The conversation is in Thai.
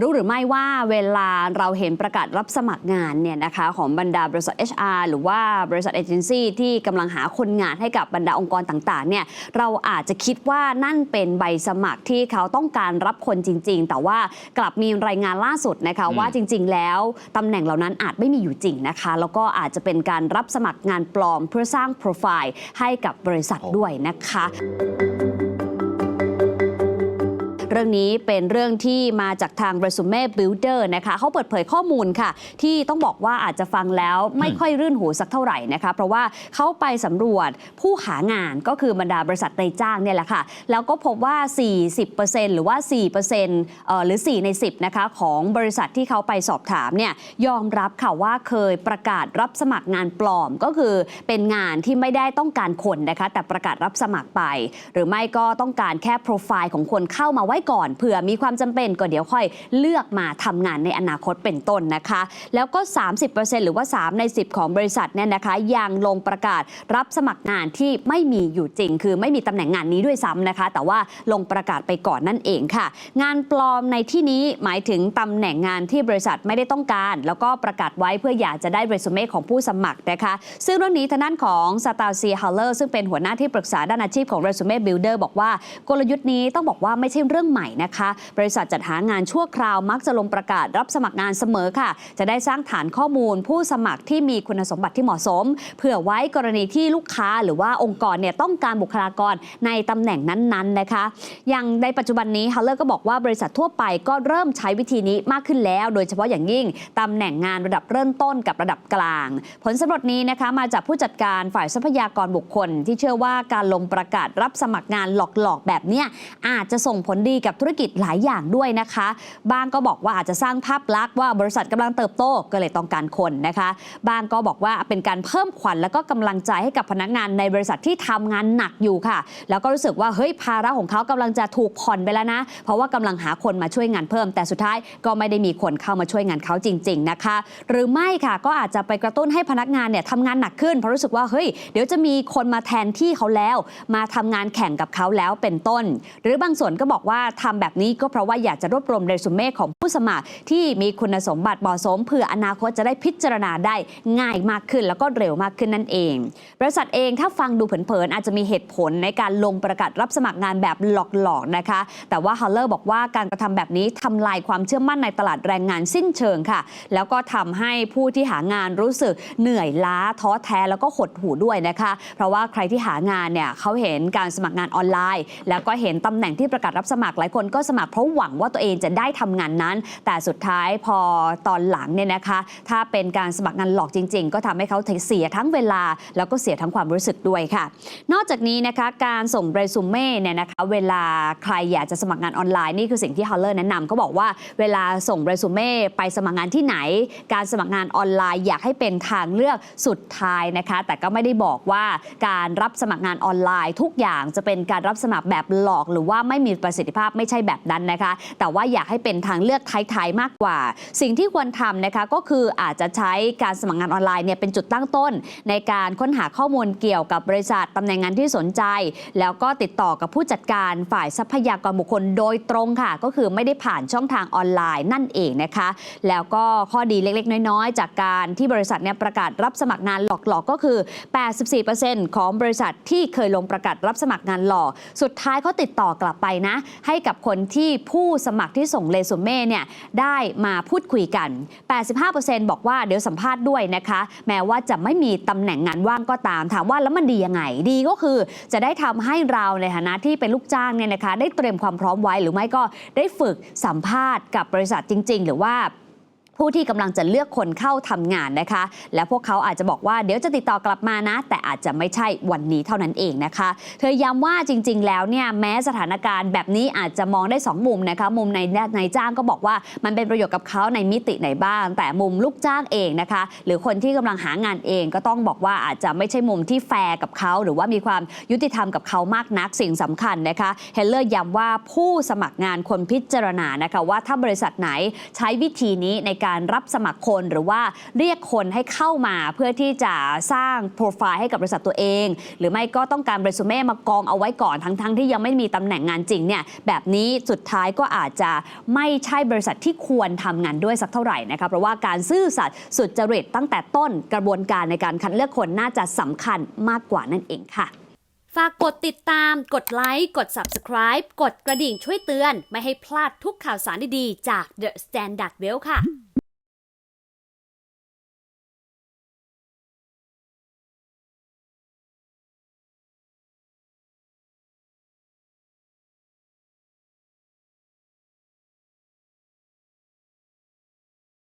รู้หรือไม่ว่าเวลาเราเห็นประกาศรับสมัครงานเนี่ยนะคะของบรรดาบริษัท HR หรือว่าบริษัทเอเจนซี่ที่กำลังหาคนงานให้กับบรรดาองค์กรต่างๆเนี่ยเราอาจจะคิดว่านั่นเป็นใบสมัครที่เขาต้องการรับคนจริง ๆ แต่ว่ากลับมีรายงานล่าสุดนะคะอืมว่าจริง ๆ แล้วตำแหน่งเหล่านั้นอาจไม่มีอยู่จริงนะคะ แล้วก็อาจจะเป็นการรับสมัครงานปลอมเพื่อสร้างโปรไฟล์ให้กับบริษัทด้วยนะคะ เรื่องนี้เป็นเรื่องที่มาจากทาง Resume Builder นะคะเขาเปิดเผยข้อมูลค่ะ ที่ต้องบอกว่าอาจจะฟังแล้วไม่ค่อยรื่นหูสักเท่าไหร่นะคะ เพราะว่าเขาไปสำรวจผู้หางานก็คือบรรดาบริษัทในจ้างเนี่ยแหละค่ะ แล้วก็พบว่า 40%หรือว่า4%เอ่อหรือ 4 ใน 10 นะคะ ของบริษัทที่เขาไปสอบถามเนี่ยยอมรับค่ะว่าเคยประกาศรับสมัครงานปลอมก็คือเป็นงานที่ไม่ได้ต้องการคนนะคะ แต่ประกาศรับสมัครไป หรือไม่ก็ต้องการแค่โปรไฟล์ของคนเข้ามาไว้ก่อนเผื่อมีความจำเป็นก็เดี๋ยวค่อยเลือกมาทำงานในอนาคตเป็นต้นนะคะ แล้วก็ 30%หรือว่า 3 ใน 10 ของบริษัทเนี่ยนะคะยังลงประกาศรับสมัครงานที่ไม่มีอยู่จริง คือไม่มีตำแหน่งงานนี้ด้วยซ้ำนะคะ แต่ว่าลงประกาศไปก่อนนั่นเองค่ะ งานปลอมในที่นี้หมายถึงตำแหน่งงานที่บริษัทไม่ได้ต้องการ แล้วก็ประกาศไว้เพื่ออยากจะได้เรซูเม่ของผู้สมัครนะคะ ซึ่งเรื่องนี้ทางด้านของสตาร์ซีฮัลเลอร์ซึ่งเป็นหัวหน้าที่ปรึกษาด้านอาชีพของ Resume Builder บอกว่ากลยุทธ์นี้ต้องบอกว่าไม่ใช่เรื่องใหม่นะคะ บริษัทจัดหางานชั่วคราวมักจะลงประกาศรับสมัครงานเสมอค่ะ จะได้สร้างฐานข้อมูล ผู้สมัครที่มีคุณสมบัติที่เหมาะสมเผื่อไว้กรณีที่ลูกค้าหรือว่าองค์กรเนี่ยต้องการบุคลากรในตำแหน่งนั้นๆนะคะ อย่างในปัจจุบันนี้ฮัลเลอร์ก็บอกว่าบริษัททั่วไปก็เริ่มใช้วิธีนี้มากขึ้นแล้ว โดยเฉพาะอย่างยิ่งตำแหน่งงานระดับเริ่มต้นกับระดับกลาง ผลสำรวจนี้นะคะมาจากผู้จัดการฝ่ายทรัพยากรบุคคล ที่เชื่อว่าการลงประกาศรับสมัครงานหลอกๆแบบเนี้ยอาจจะส่งผลดีกับธุรกิจหลายอย่างด้วยนะคะ บางก็บอกว่าอาจจะสร้างภาพลักษณ์ว่าบริษัทกำลังเติบโตก็เลยต้องการคนนะคะ บางก็บอกว่าเป็นการเพิ่มขวัญแล้วก็กำลังใจให้กับพนักงานในบริษัทที่ทำงานหนักอยู่ค่ะ แล้วก็รู้สึกว่าเฮ้ยภาระของเขากำลังจะถูกผ่อนไปแล้วนะ เพราะว่ากำลังหาคนมาช่วยงานเพิ่ม แต่สุดท้ายก็ไม่ได้มีคนเข้ามาช่วยงานเขาจริง ๆนะคะ หรือไม่ค่ะก็อาจจะไปกระตุ้นให้พนักงานเนี่ยทำงานหนักขึ้นเพราะรู้สึกว่าเฮ้ยเดี๋ยวจะมีคนมาแทนที่เขาแล้ว มาทำงานแข่งกับเขาแล้วเป็นต้น หรือบางส่วนก็บอกว่าทำแบบนี้ก็เพราะว่าอยากจะรวบรวมเรซูเม่ของผู้สมัคร ที่มีคุณสมบัติเหมาะสมเพื่ออนาคตจะได้พิจารณาได้ง่ายมากขึ้น แล้วก็เร็วมากขึ้นนั่นเอง บริษัทเองถ้าฟังดูเผินๆอาจจะมีเหตุผลในการลงประกาศรับสมัครงานแบบหลอกๆนะคะ แต่ว่าฮัลเลอร์บอกว่าการกระทำแบบนี้ทำลายความเชื่อมั่นในตลาดแรงงานสิ้นเชิงค่ะ แล้วก็ทำให้ผู้ที่หางานรู้สึกเหนื่อยล้าท้อแท้แล้วก็หดหู่ด้วยนะคะ เพราะว่าใครที่หางานเนี่ยเขาเห็นการสมัครงานออนไลน์ แล้วก็เห็นตำแหน่งที่ประกาศรับสมัครหลายคนก็สมัครเพราะหวังว่าตัวเองจะได้ทำงานนั้น แต่สุดท้ายพอตอนหลังเนี่ยนะคะ ถ้าเป็นการสมัครงานหลอกจริง ๆ ก็ทำให้เขาเสียทั้งเวลา แล้วก็เสียทั้งความรู้สึกด้วยค่ะ นอกจากนี้นะคะการส่งเรซูเม่เนี่ยนะคะเวลาใครอยากจะสมัครงานออนไลน์นี่คือสิ่งที่ฮัลเลอร์แนะนำเขาบอกว่าเวลาส่งเรซูเม่ไปสมัครงานที่ไหน การสมัครงานออนไลน์อยากให้เป็นทางเลือกสุดท้ายนะคะ แต่ก็ไม่ได้บอกว่าการรับสมัครงานออนไลน์ ทุกอย่างจะเป็นการรับสมัครแบบหลอกหรือว่าไม่มีประสิทธิภาพไม่ใช่แบบนั้นนะคะ แต่ว่าอยากให้เป็นทางเลือกท้ายๆมากกว่า สิ่งที่ควรทำนะคะก็คืออาจจะใช้การสมัครงานออนไลน์เนี่ยเป็นจุดตั้งต้น ในการค้นหาข้อมูลเกี่ยวกับบริษัทตำแหน่งงานที่สนใจ แล้วก็ติดต่อกับผู้จัดการฝ่ายทรัพยากรบุคคลโดยตรงค่ะ ก็คือไม่ได้ผ่านช่องทางออนไลน์นั่นเองนะคะ แล้วก็ข้อดีเล็กๆ น้อยๆ จากการที่บริษัทเนี่ยประกาศรับสมัครงานหลอกๆก็คือ 84%ของบริษัทที่เคยลงประกาศรับสมัครงานหลอก สุดท้ายเขาติดต่อกลับไปนะใให้กับคนที่ผู้สมัครที่ส่งเรซูเม่เนี่ยได้มาพูดคุยกัน 85%บอกว่าเดี๋ยวสัมภาษณ์ด้วยนะคะ แม้ว่าจะไม่มีตำแหน่งงานว่างก็ตาม ถามว่าแล้วมันดียังไงดีก็คือ จะได้ทำให้เราในฐานะที่เป็นลูกจ้างเนี่ยนะคะ ได้เตรียมความพร้อมไว้หรือไม่ก็ได้ฝึกสัมภาษณ์กับบริษัทจริง ๆ หรือว่า ผู้ที่กำลังจะเลือกคนเข้าทำงานนะคะ และพวกเขาอาจจะบอกว่าเดี๋ยวจะติดต่อกลับมานะ แต่อาจจะไม่ใช่วันนี้เท่านั้นเองนะคะ เธอย้ำว่าจริง ๆ แล้วเนี่ยแม้สถานการณ์แบบนี้อาจจะมองได้ 2 มุมนะคะ มุมในในจ้างก็บอกว่ามันเป็นประโยชน์กับเขาในมิติไหนบ้าง แต่มุมลูกจ้างเองนะคะ หรือคนที่กำลังหางานเองก็ต้องบอกว่าอาจจะไม่ใช่มุมที่แฟร์กับเขาหรือว่ามีความยุติธรรมกับเขามากนักสิ่งสำคัญนะคะเฮเลอร์ย้ำว่าผู้สมัครงานควรพิจารณานะคะว่าถ้าบริษัทไหนใช้วิธีนี้ในการการรับสมัครคนหรือว่าเรียกคนให้เข้ามาเพื่อที่จะสร้างโปรไฟล์ให้กับบริษัทตัวเอง หรือไม่ก็ต้องการเรซูเม่มากองเอาไว้ก่อนทั้งๆที่ยังไม่มีตำแหน่งงานจริงเนี่ยแบบนี้สุดท้ายก็อาจจะไม่ใช่บริษัทที่ควรทำงานด้วยสักเท่าไหร่นะคะเพราะว่าการซื่อสัตย์สุดจริตตั้งแต่ต้นกระบวนการในการคัดเลือกคนน่าจะสำคัญมากกว่านั่นเองค่ะ ฝากกดติดตาม กดไลค์ กด Subscribe กดกระดิ่งช่วยเตือน ไม่ให้พลาดทุกข่าวสารดีๆ จาก The Standard Well ค่ะ